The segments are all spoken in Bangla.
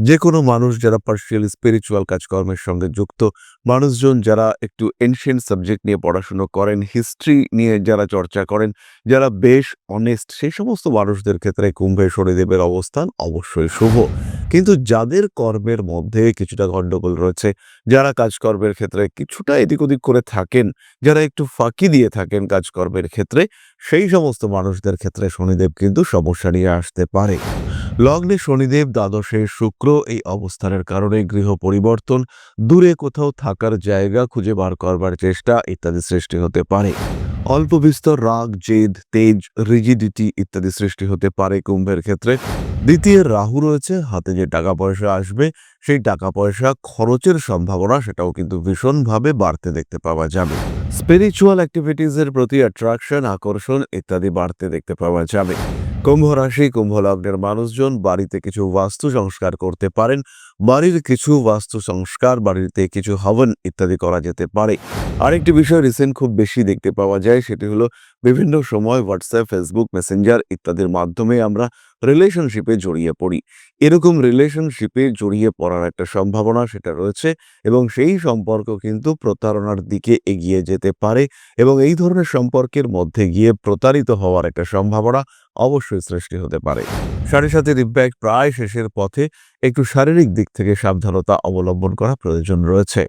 যে কোনো মানুষ যারা পার্সিয়াল স্পিরিচুয়াল কাজকর্মের সঙ্গে যুক্ত, মানুষজন যারা একটু এনশিয়েন্ট সাবজেক্ট নিয়ে পড়াশুনো করেন হিস্ট্রি নিয়ে যারা চর্চা করেন, যারা বেশ অনেস্ট সেই সমস্ত মানুষদের ক্ষেত্রে কুম্ভে শনিদেবের অবস্থান অবশ্যই শুভ। কিন্তু যাদের কর্মের মধ্যে কিছুটা গণ্ডগোল রয়েছে, যারা কাজকর্মের ক্ষেত্রে কিছুটা এদিক ওদিক করে থাকেন, যারা একটু ফাঁকি দিয়ে থাকেন কাজকর্মের ক্ষেত্রে, সেই সমস্ত মানুষদের ক্ষেত্রে শনিদেব কিন্তু সমস্যা নিয়ে আসতে পারে। লগ্নে শনিদেব, দ্বাদশে শুক্র এই অবস্থানের কারণে গৃহ পরিবর্তন, দূরে কোথাও থাকার জায়গা খুঁজে বার করবার চেষ্টা ইত্যাদি সৃষ্টি হতে পারে। অল্প বিস্তর রাগ, জেদ, তেজ, রিজিডিটি ইত্যাদি সৃষ্টি হতে পারে কুম্ভের ক্ষেত্রে। দ্বিতীয় রাহু রয়েছে, হাতে যে টাকা পয়সা আসবে, সেই টাকা পয়সা খরচের সম্ভাবনা সেটাও কিন্তু ভীষণভাবে বাড়তে দেখতে পাওয়া যাবে। স্পিরিচুয়াল অ্যাক্টিভিটিসের প্রতি অ্যাট্রাকশন আকর্ষণ ইত্যাদি বাড়তে দেখতে পাওয়া যাবে। কুম্ভ রাশি, কুম্ভ লগ্নের মানুষজন বাড়িতে কিছু বাস্তু সংস্কার করতে পারেন। বাড়ির কিছু বাস্তু সংস্কার বাড়িতে কিছু হবন ইত্যাদি করা যেতে পারে। আরেকটি বিষয় রিসেন্ট খুব বেশি দেখতে পাওয়া যায়, সেটি হলো বিভিন্ন সময় হোয়াটসঅ্যাপ ফেসবুক মেসেঞ্জার ইত্যাদির মাধ্যমে আমরা রিলেশনশিপে জড়িয়ে পড়ি। এরকম রিলেশনশিপে জড়িয়ে পড়ার একটা সম্ভাবনা সেটা রয়েছে এবং সেই সম্পর্ক কিন্তু প্রতারণার দিকে এগিয়ে যেতে পারে এবং এই ধরনের সম্পর্কের মধ্যে গিয়ে প্রতারিত হওয়ার একটা সম্ভাবনা অবশ্যই সৃষ্টি হতে পারে। সাড়ে সাথে ইম্প্যাক্ট প্রায় শেষের পথে একটু শারীরিক দিক থেকে সাবধানতা অবলম্বন করা প্রয়োজন রয়েছে।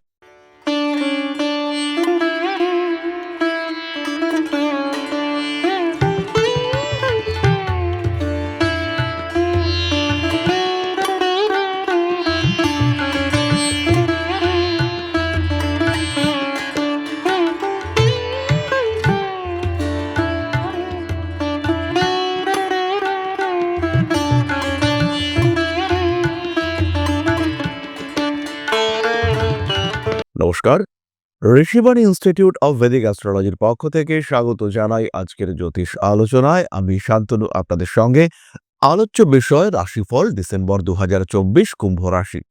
নমস্কার। ঋষিবাণী ইনস্টিটিউট অফ ভেদিক অ্যাস্ট্রোলজির পক্ষ থেকে স্বাগত জানাই আজকের জ্যোতিষ আলোচনায়। আমি শান্তনু, আপনাদের সঙ্গে। আলোচ্য বিষয় রাশিফল, ডিসেম্বর দু কুম্ভ রাশি।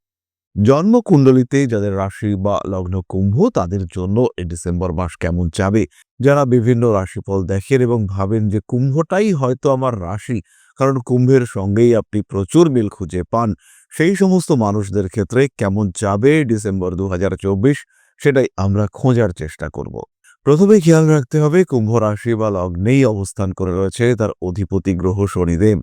জন্মকুণ্ডলিতে যাদের রাশি বা লগ্ন কুম্ভ, তাদের জন্য এই ডিসেম্বর মাস কেমন যাবে? যারা বিভিন্ন রাশিফল দেখেন এবং ভাবেন যে কুম্ভটাই হয়তো আমার রাশি, কারণ কুম্ভের সঙ্গেই আপনি প্রচুর মিল খুঁজে পান। সেই সমস্ত মানুষদের ক্ষেত্রে কেমন যাবে ডিসেম্বর দু হাজার চব্বিশ? সেটাই আমরা খোঁজার চেষ্টা করব। প্রথমে খেয়াল রাখতে হবে কুম্ভ রাশি বা লগ্নেই অবস্থান করে রয়েছে তার অধিপতি গ্রহ শনিদেব।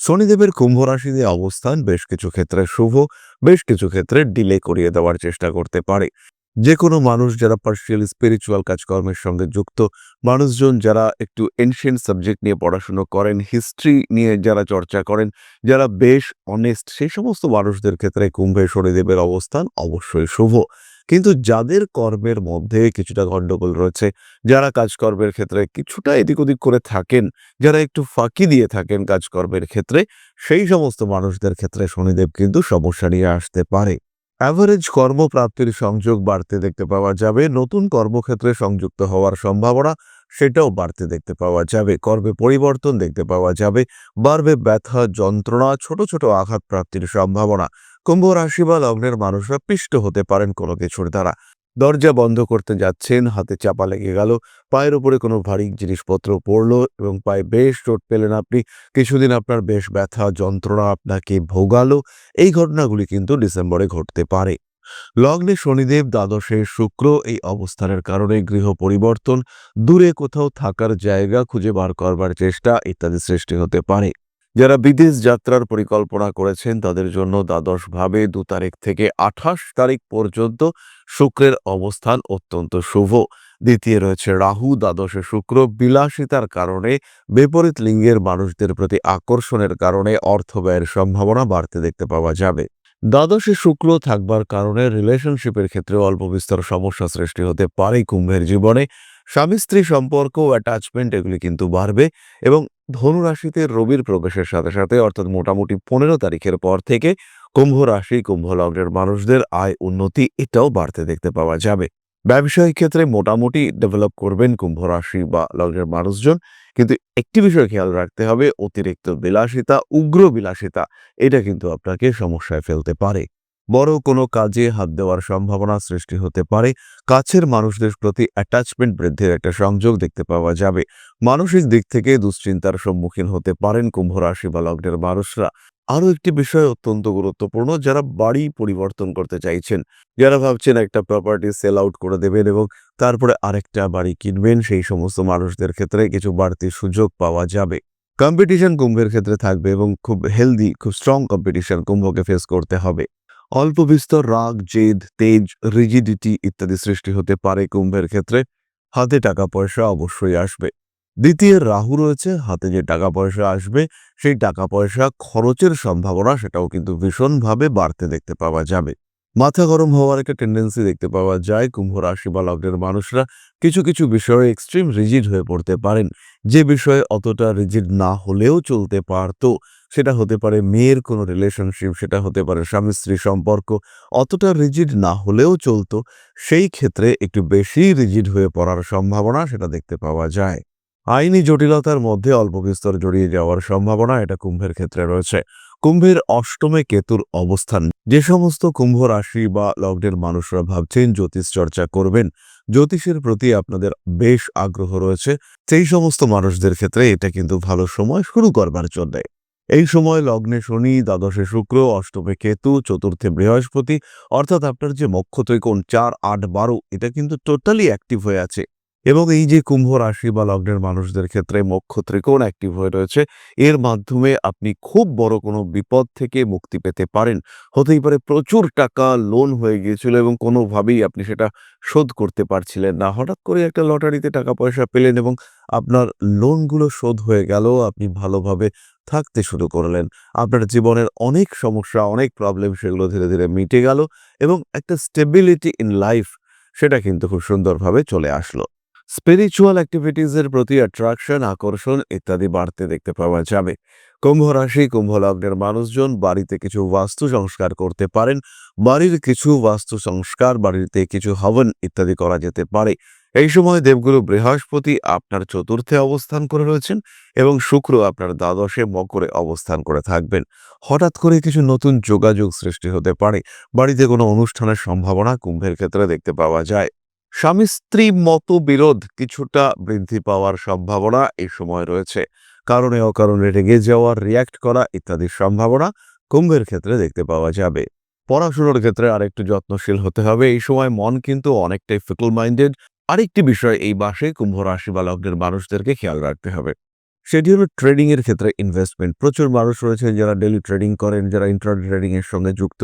শনিদেবের কুম্ভ রাশিতে অবস্থান বেশ কিছু ক্ষেত্রে শুভ, বেশ কিছু ক্ষেত্রে ডিলে করিয়ে দেওয়ার চেষ্টা করতে পারে। যে কোনো মানুষ যারা পার্সিয়াল স্পিরিচুয়াল কাজকর্মের সঙ্গে যুক্ত, মানুষজন যারা একটু এনশিয়েন্ট সাবজেক্ট নিয়ে পড়াশুনো করেন হিস্ট্রি নিয়ে যারা চর্চা করেন, যারা বেশ অনেস্ট সেই সমস্ত মানুষদের ক্ষেত্রে কুম্ভে শনিদেবের অবস্থান অবশ্যই শুভ। কিন্তু যাদের কর্মের মধ্যে কিছুটা গণ্ডগোল রয়েছে, যারা কাজকর্মের ক্ষেত্রে কিছুটা এদিক ওদিক করে থাকেন, যারা একটু ফাঁকি দিয়ে থাকেন কাজকর্মের ক্ষেত্রে, সেই সমস্ত মানুষদের ক্ষেত্রে শনিদেব কিন্তু সমস্যা নিয়ে আসতে পারে। অ্যাভারেজ কর্মপ্রাপ্তির সংযোগ বাড়তে দেখতে পাওয়া যাবে, নতুন কর্মক্ষেত্রে সংযুক্ত হওয়ার সম্ভাবনা সেটাও বাড়তে দেখতে পাওয়া যাবে, কর্মে পরিবর্তন দেখতে পাওয়া যাবে, বাড়বে ব্যথা, যন্ত্রণা, ছোট ছোট আঘাত প্রাপ্তির সম্ভাবনা। কুম্ভ রাশি বা লগ্নের মানুষরা পিষ্ট হতে পারেন কোনো কিছুর দ্বারা। দরজা বন্ধ করতে যাচ্ছেন, হাতে চাপা লেগে গেল, পায়ের উপরে কোনো ভারী জিনিসপত্র পড়ল এবং পায়ে বেশ চোট পেলেন আপনি। কিছুদিন আপনার বেশ ব্যথা, যন্ত্রণা আপনাকে ভোগালো, এই ঘটনাগুলি কিন্তু ডিসেম্বরে ঘটতে পারে। লগ্নে শনিদেব, দ্বাদশে শুক্র, এই অবস্থানের কারণে গৃহ পরিবর্তন, দূরে কোথাও থাকার জায়গা খুঁজে বার করবার চেষ্টা ইত্যাদি সৃষ্টি হতে পারে। যারা বিদেশ যাত্রার পরিকল্পনা করেছেন, তাদের জন্য দ্বাদশভাবে দু তারিখ থেকে আঠাশ তারিখ পর্যন্ত শুক্রের অবস্থান অত্যন্ত শুভ। দ্বিতীয় রয়েছে রাহু, দ্বাদশে শুক্র, বিলাসিতার কারণে বিপরীত লিঙ্গের মানুষদের প্রতি আকর্ষণের কারণে অর্থ ব্যয়ের সম্ভাবনা বাড়তে দেখতে পাওয়া যাবে। দ্বাদশে শুক্র থাকবার কারণে রিলেশনশিপের ক্ষেত্রে অল্প বিস্তর সমস্যা সৃষ্টি হতে পারে কুম্ভের জীবনে। স্বামী স্ত্রী সম্পর্ক, অ্যাটাচমেন্ট এগুলি কিন্তু বাড়বে এবং ধনুরাশিতে রবির প্রবেশের সাথে সাথে, অর্থাৎ মোটামুটি পনেরো তারিখের পর থেকে কুম্ভ রাশি, কুম্ভ লগ্নের মানুষদের আয় উন্নতি এটাও বাড়তে দেখতে পাওয়া যাবে। ব্যবসায়িক ক্ষেত্রে মোটামুটি ডেভেলপ করবেন কুম্ভ রাশি বা লগ্নের মানুষজন, কিন্তু একটি বিষয় খেয়াল রাখতে হবে, অতিরিক্ত বিলাসিতা, উগ্র বিলাসিতা, এটা কিন্তু আপনাকে সমস্যায় ফেলতে পারে। বড় কোনো কাজে হাত দেওয়ার সম্ভাবনা সৃষ্টি হতে পারে। কাছের মানুষদের প্রতি অ্যাটাচমেন্ট বৃদ্ধির একটা সংযোগ দেখতে পাওয়া যাবে। মানসিক দিক থেকে দুশ্চিন্তার সম্মুখীন হতে পারেন কুম্ভ রাশি বা লগ্নের মানুষরা। আরও একটি বিষয় অত্যন্ত গুরুত্বপূর্ণ, যারা বাড়ি পরিবর্তন করতে চাইছেন। যারা ভাবছেন একটা প্রপার্টি সেল আউট করে দেবেন এবং তারপরে আরেকটা বাড়ি কিনবেন, সেই সমস্ত মানুষদের ক্ষেত্রে কিছু বাড়তি সুযোগ পাওয়া যাবে। কম্পিটিশন কুম্ভের ক্ষেত্রে থাকবে এবং খুব হেলদি খুব স্ট্রং কম্পিটিশন কুম্ভকে ফেস করতে হবে। অল্প বিস্তর রাগ, জেদ, তেজ রিজিডিটি ইত্যাদি সৃষ্টি হতে পারে কুম্ভের ক্ষেত্রে। হাতে টাকা পয়সা অবশ্যই আসবে। দ্বিতীয় রাহু রয়েছে, হাতে যে টাকা পয়সা আসবে, সেই টাকা পয়সা খরচের সম্ভাবনা সেটাও কিন্তু ভীষণভাবে বাড়তে দেখতে পাওয়া যাবে। মাথা গরম হওয়ার একটা টেন্ডেন্সি দেখতে পাওয়া যায়। কুম্ভ রাশি বা লগ্নের মানুষরা কিছু কিছু বিষয়ে এক্সট্রিম রিজিড হয়ে পড়তে পারেন। যে বিষয়ে অতটা রিজিড না হলেও চলতে পারতো। সেটা হতে পারে মেয়ের কোনো রিলেশনশিপ সেটা হতে পারে স্বামী স্ত্রী সম্পর্ক, অতটা রিজিড না হলেও চলতো। সেই ক্ষেত্রে একটু বেশি রিজিড হয়ে পড়ার সম্ভাবনা সেটা দেখতে পাওয়া যায়। আইনি জটিলতার মধ্যে অল্প বিস্তর জড়িয়ে যাওয়ার সম্ভাবনা এটা কুম্ভের ক্ষেত্রে রয়েছে। কুম্ভের অষ্টমে কেতুর অবস্থান, যে সমস্ত কুম্ভ রাশি বা লগ্নের মানুষরা ভাবছেন জ্যোতিষ চর্চা করবেন, জ্যোতিষের প্রতি আপনাদের বেশ আগ্রহ রয়েছে। সেই সমস্ত মানুষদের ক্ষেত্রে এটা কিন্তু ভালো সময় শুরু করবার জন্য। এই সময় লগ্নে শনি, দ্বাদশে শুক্র, অষ্টমে কেতু, চতুর্থে বৃহস্পতি, অর্থাৎ আপনার যে মক্ষ ত্রিকোণ চার, আট, বারো, এটা কিন্তু টোটালি অ্যাক্টিভ হয়ে আছে। এবং এই যে কুম্ভ রাশি বা লগ্নের মানুষদের ক্ষেত্রে মোক্ষ ত্রিকোণ অ্যাক্টিভ হয়ে রয়েছে, এর মাধ্যমে আপনি খুব বড় কোনো বিপদ থেকে মুক্তি পেতে পারেন। হতেই পারে প্রচুর টাকা লোন হয়ে গিয়েছিল এবং কোনোভাবেই আপনি সেটা শোধ করতে পারছিলেন না। হঠাৎ করে একটা লটারিতে টাকা পয়সা পেলেন এবং আপনার লোনগুলো শোধ হয়ে গেল, আপনি ভালোভাবে থাকতে শুরু করলেন। আপনার জীবনের অনেক সমস্যা, অনেক প্রবলেম সেগুলো ধীরে ধীরে মিটে গেল এবং একটা স্টেবিলিটি ইন লাইফ সেটা কিন্তু খুব সুন্দরভাবে চলে আসলো। স্পিরিচুয়াল অ্যাক্টিভিটিসের প্রতি অ্যাট্রাকশন আকর্ষণ ইত্যাদি বাড়তে দেখতে পাওয়া যাবে। কুম্ভ রাশি, কুম্ভ লগ্নের মানুষজন বাড়িতে কিছু বাস্তু সংস্কার করতে পারেন, বাড়ির কিছু বাস্তু সংস্কার, বাড়িতে কিছু হবন ইত্যাদি করা যেতে পারে। এই সময় দেবগুরু বৃহস্পতি আপনার চতুর্থে অবস্থান করে রয়েছেন এবং শুক্র আপনার দ্বাদশে মকরে অবস্থান করে থাকবেন। হঠাৎ করে কিছু নতুন যোগাযোগ সৃষ্টি হতে পারে। বাড়িতে কোনো অনুষ্ঠানের সম্ভাবনা কুম্ভের ক্ষেত্রে দেখতে পাওয়া যায়। স্বামী স্ত্রী মতবিরোধ কিছুটা বৃদ্ধি পাওয়ার সম্ভাবনা এই সময় রয়েছে। কারণে অকারণে রেগে যাওয়ার রিয়াক্ট করা ইত্যাদির সম্ভাবনা কুম্ভের ক্ষেত্রে দেখতে পাওয়া যাবে। পড়াশুনোর ক্ষেত্রে আরেকটু যত্নশীল হতে হবে। এই সময় মন কিন্তু অনেকটাই ফিকল মাইন্ডেড আরেকটি বিষয়, এই মাসে কুম্ভ রাশি বা লগ্নের মানুষদেরকে খেয়াল রাখতে হবে। সেটি হলো ট্রেডিং এর ক্ষেত্রে ইনভেস্টমেন্ট প্রচুর মানুষ রয়েছে যারা ডেলি ট্রেডিং করেন, যারা ইন্টার ট্রেডিং এর সঙ্গে যুক্ত।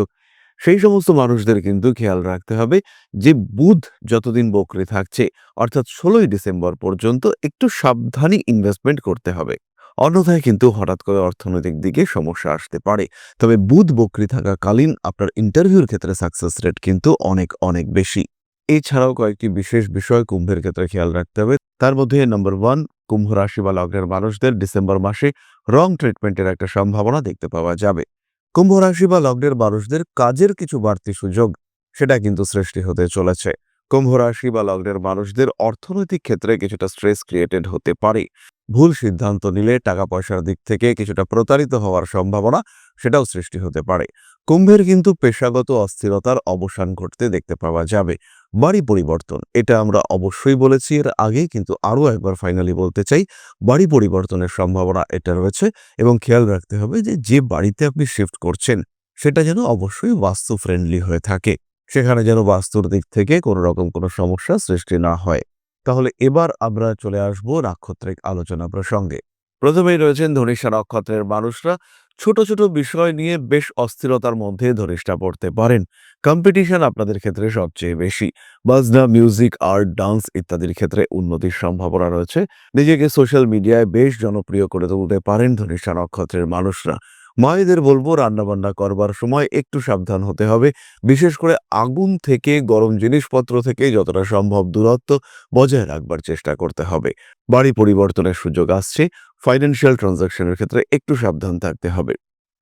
সেই সমস্ত মানুষদের কিন্তু খেয়াল রাখতে হবে যে বুধ যতদিন বকরি থাকছে, অর্থাৎ ষোলোই ডিসেম্বর পর্যন্ত একটু সাবধানী ইনভেস্টমেন্ট করতে হবে। অন্যথায় কিন্তু হঠাৎ করে অর্থনৈতিক দিকে সমস্যা আসতে পারে। তবে বুধ বকরি থাকাকালীন আপনার ইন্টারভিউর ক্ষেত্রে সাকসেস রেট কিন্তু অনেক অনেক বেশি। এছাড়াও কয়েকটি বিশেষ বিষয় কুম্ভের ক্ষেত্রে খেয়াল রাখতে হবে। তার মধ্যে নাম্বার ওয়ান কুম্ভ রাশি বা লগ্নের মানুষদের ডিসেম্বর মাসে রং ট্রিটমেন্টের একটা সম্ভাবনা দেখতে পাওয়া যাবে। কুম্ভ রাশি বা লগ্নের মানুষদের কাজের কিছু বাড়তি সুযোগ, সেটা কিন্তু সৃষ্টি হতে চলেছে। কুম্ভ রাশি বা লগ্নের মানুষদের অর্থনৈতিক ক্ষেত্রে কিছুটা স্ট্রেস ক্রিয়েটেড হতে পারে। ভুল সিদ্ধান্ত নিলে টাকা পয়সার দিক থেকে কিছুটা প্রতারিত হওয়ার সম্ভাবনা, সেটাও সৃষ্টি হতে পারে। কুম্ভের কিন্তু পেশাগত অস্থিরতার অবসান ঘটতে দেখতে পাওয়া যাবে। বাড়ি পরিবর্তন। এটা আমরা অবশ্যই বলেছি এর আগে কিন্তু আরও একবার ফাইনালি বলতে চাই, বাড়ি পরিবর্তনের সম্ভাবনা এটা রয়েছে এবং খেয়াল রাখতে হবে যে যে বাড়িতে আপনি শিফট করছেন, সেটা যেন অবশ্যই বাস্তু ফ্রেন্ডলি হয়ে থাকে। সেখানে যেন বাস্তুর দিক থেকে কোনো রকম কোনো সমস্যা সৃষ্টি না হয়। তাহলে এবার আমরা চলে আসব নাক্ষত্রিক আলোচনা প্রসঙ্গে। প্রথমেই রয়েছেন ধনিষ্ঠা নক্ষত্রের মানুষরা। ছোট ছোট বিষয় নিয়ে বেশ অস্থিরতার মধ্যে ধরিষ্ঠা পড়তে পারেন। কম্পিটিশন আপনাদের ক্ষেত্রে সবচেয়ে বেশি। বাজনা মিউজিক আর্ট ডান্স ইত্যাদির ক্ষেত্রে উন্নতির সম্ভাবনা রয়েছে। নিজেকে সোশ্যাল মিডিয়ায় বেশ জনপ্রিয় করে তুলতে পারেন ধনিষ্ঠা নক্ষত্রের মানুষরা। মায়েদের বলব রান্নাবান্না করবার সময় একটু সাবধান হতে হবে। বিশেষ করে আগুন থেকে, গরম জিনিসপত্র থেকে যতটা সম্ভব দূরত্ব বজায় রাখবার চেষ্টা করতে হবে। বাড়ি পরিবর্তনের সুযোগ আসছে। ফাইন্যান্সিয়াল ট্রানজাকশনের ক্ষেত্রে একটু সাবধান থাকতে হবে।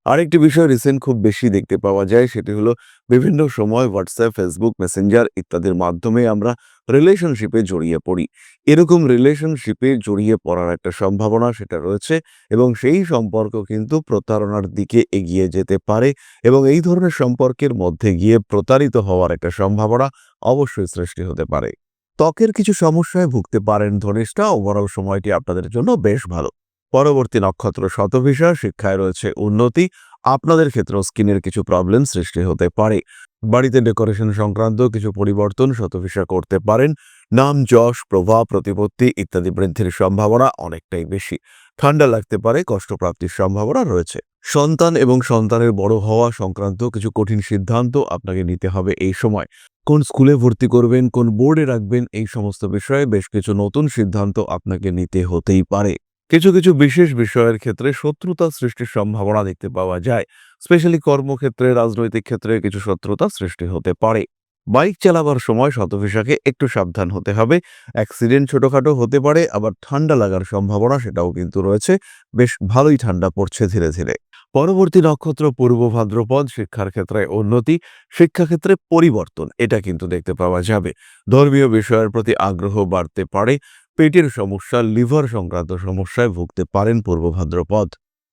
আরেকটি বিষয় রিসেন্ট খুব বেশি দেখতে পাওয়া যায়, সেটি হলো বিভিন্ন সময় হোয়াটসঅ্যাপ ফেসবুক মেসেঞ্জার ইত্যাদির মাধ্যমে আমরা রিলেশনশিপে জড়িয়ে পড়ি। এরকম রিলেশনশিপে জড়িয়ে পড়ার একটা সম্ভাবনা সেটা রয়েছে এবং সেই সম্পর্ক কিন্তু প্রতারণার দিকে এগিয়ে যেতে পারে এবং এই ধরনের সম্পর্কের মধ্যে গিয়ে প্রতারিত হওয়ার একটা সম্ভাবনা অবশ্যই সৃষ্টি হতে পারে। ত্বকের কিছু সমস্যায় ভুগতে পারেন ধনিষ্ঠা ওভারঅল সময়টি আপনাদের জন্য বেশ ভালো। পরবর্তী নক্ষত্র শতভিসা, শিক্ষায় রয়েছে উন্নতি। আপনাদের ক্ষেত্রেও স্কিনের কিছু প্রবলেম সৃষ্টি হতে পারে। বাড়িতে ডেকোরেশন সংক্রান্ত কিছু পরিবর্তন শতভিসা করতে পারেন। নাম, যশ, প্রভাব, প্রতিপত্তি ইত্যাদি বৃদ্ধির সম্ভাবনা অনেকটাই বেশি। ঠান্ডা লাগতে পারে, কষ্টপ্রাপ্তির সম্ভাবনা রয়েছে। সন্তান এবং সন্তানের বড় হওয়া সংক্রান্ত কিছু কঠিন সিদ্ধান্ত আপনাকে নিতে হবে এই সময়। কোন স্কুলে ভর্তি করবেন, কোন বোর্ডে রাখবেন, এই সমস্ত বিষয়ে বেশ কিছু নতুন সিদ্ধান্ত আপনাকে নিতে হতেই পারে। কিছু কিছু বিশেষ বিষয়ের ক্ষেত্রে শত্রুতা সৃষ্টির সম্ভাবনা দেখতে পাওয়া যায়। স্পেশালি কর্মক্ষেত্রে, রাজনৈতিক ক্ষেত্রে কিছু শত্রুতা সৃষ্টি হতে পারে। বাইক চালাবার সময় শতভিসাকে একটু সাবধান হতে হবে। অ্যাক্সিডেন্ট ছোটখাটো হতে পারে, আবার ঠান্ডা লাগার সম্ভাবনা সেটাও কিন্তু রয়েছে। বেশ ভালোই ঠান্ডা পড়ছে ধীরে ধীরে। পরবর্তী নক্ষত্র, পূর্ব ভাদ্রপদ, শিক্ষার ক্ষেত্রে উন্নতি, শিক্ষাক্ষেত্রে পরিবর্তন, এটা কিন্তু দেখতে পাওয়া যাবে। ধর্মীয় বিষয়ের প্রতি আগ্রহ বাড়তে পারে। পেটের সমস্যা, লিভার সংক্রান্ত সমস্যায় ভুগতে পারেন পূর্ব ভাদ্রপদ।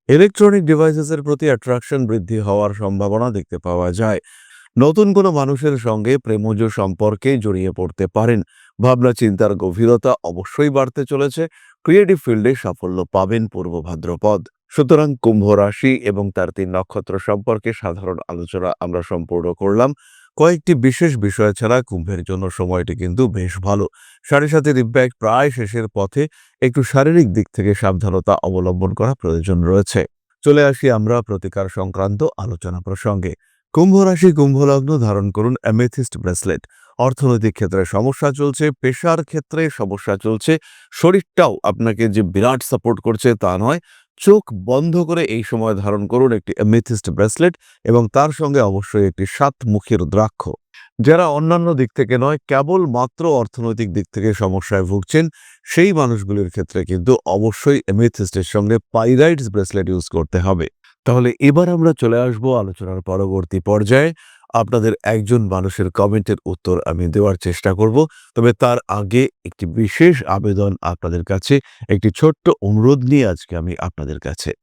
ইলেকট্রনিক ডিভাইসেসের প্রতি অ্যাট্রাকশন বৃদ্ধি হওয়ার সম্ভাবনা দেখতে পাওয়া যায়। নতুন কোনো মানুষের সঙ্গে প্রেমজ সম্পর্কে জড়িয়ে পড়তে পারেন। ভাবনা, চিন্তার গভীরতা অবশ্যই বাড়তে চলেছে। ক্রিয়েটিভ ফিল্ডে সাফল্য পাবেন পূর্ব ভাদ্রপদ। সুতরাং কুম্ভ রাশি এবং তার তিন নক্ষত্র সম্পর্কে সাধারণ আলোচনা আমরা সম্পূর্ণ করলাম। কয়েকটি বিশেষ বিষয় ছাড়া কুম্ভের জন্য সময়টি কিন্তু বেশ ভালো। সাড়ে সাতের ইম্প্যাক্ট প্রায় শেষের পথে একটু শারীরিক দিক থেকে সাবধানতা অবলম্বন করা প্রয়োজন রয়েছে। চলে আসি আমরা প্রতিকার সংক্রান্ত আলোচনা প্রসঙ্গে। কুম্ভ রাশি কুম্ভ লগ্ন ধারণ করুন অ্যামেথিস্ট ব্রেসলেট। অর্থনৈতিক ক্ষেত্রে সমস্যা চলছে, পেশার ক্ষেত্রে সমস্যা চলছে, শরীরটাও আপনাকে যে বিরাট সাপোর্ট করছে তা নয় চোখ বন্ধ করে এই সময় ধারণ করুন একটি অ্যামেথিস্ট ব্রেসলেট এবং তার সঙ্গে অবশ্যই একটি সাত মুখের দ্রাক্ষ। যারা অন্যান্য দিক থেকে নয়, কেবল মাত্র অর্থনৈতিক দিক থেকে সমস্যায় ভুগছেন, সেই মানুষগুলির ক্ষেত্রে কিন্তু অবশ্যই এমেথিস্টের সঙ্গে পাইরাইটস ব্রেসলেট ইউজ করতে হবে। তাহলে এবার আমরা চলে আসব আলোচনার পরবর্তী পর্যায়ে। আপনাদের একজন মানুষের কমেন্টের উত্তর আমি দেওয়ার চেষ্টা করব। তবে তার আগে একটি বিশেষ আবেদন আপনাদের কাছে, একটি ছোট্ট অনুরোধ নিয়ে আজকে আমি আপনাদের কাছে।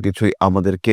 কিছুই আমাদেরকে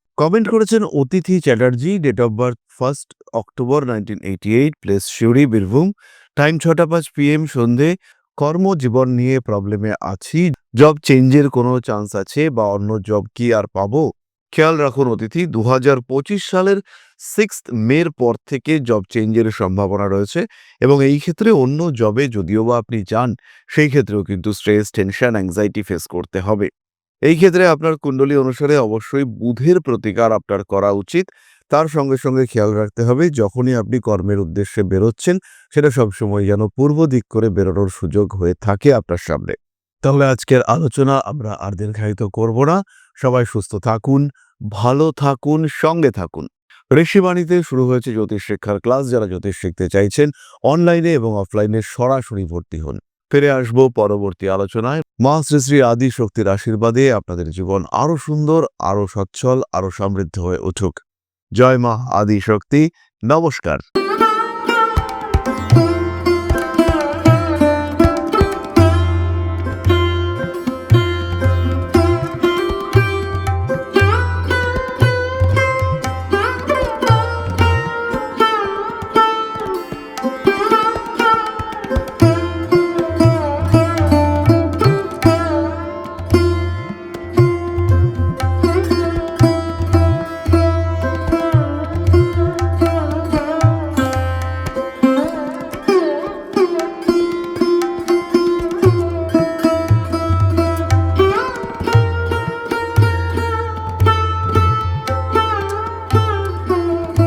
কমেন্ট করেছেন Atithi Chatterjee, date of birth first October eighty place Suri Birbhum. Time ছটা পাঁচ পিএম সন্ধে। কর্মজীবন নিয়ে প্রবলেমে আছি। জব চেঞ্জের কোনো চান্স আছে বা অন্য জব কি আর পাবো? খেয়াল রাখুন অতিথি দু হাজার পঁচিশ সালের সিক্স মের পর থেকে জব চেঞ্জের সম্ভাবনা রয়েছে এবং এই ক্ষেত্রে অন্য জবে যদিও বা আপনি যান, সেই ক্ষেত্রেও কিন্তু স্ট্রেস, টেনশন অ্যাংজাইটি ফেস করতে হবে। এই ক্ষেত্রে আপনার কুণ্ডলী অনুসারে অবশ্যই বুধের প্রতিকার আপনার করা উচিত। তার সঙ্গে সঙ্গে খেয়াল রাখতে হবে, যখনই আপনি কর্মের উদ্দেশ্যে বেরোচ্ছেন, সেটা সবসময় যেন পূর্ব দিক করে বেরোনোর সুযোগ হয়ে থাকে আপনার সামনে। তাহলে আজকের আলোচনা আমরা আর দীর্ঘায়িত করব না। সবাই সুস্থ থাকুন, ভালো থাকুন, সঙ্গে থাকুন। ঋষিবাণীতে শুরু হয়েছে জ্যোতিষ শিক্ষার ক্লাস। যারা জ্যোতিষ শিখতে চাইছেন, অনলাইনে এবং অফলাইনে সরাসরি ভর্তি হন। ফিরে আসব পরবর্তী আলোচনায়। মা শ্রী শ্রী আদি শক্তির আশীর্বাদে আপনাদের জীবন আরও সুন্দর, আরও সচ্ছল, আরও সমৃদ্ধ হয়ে উঠুক। জয় মা আদি শক্তি। নমস্কার।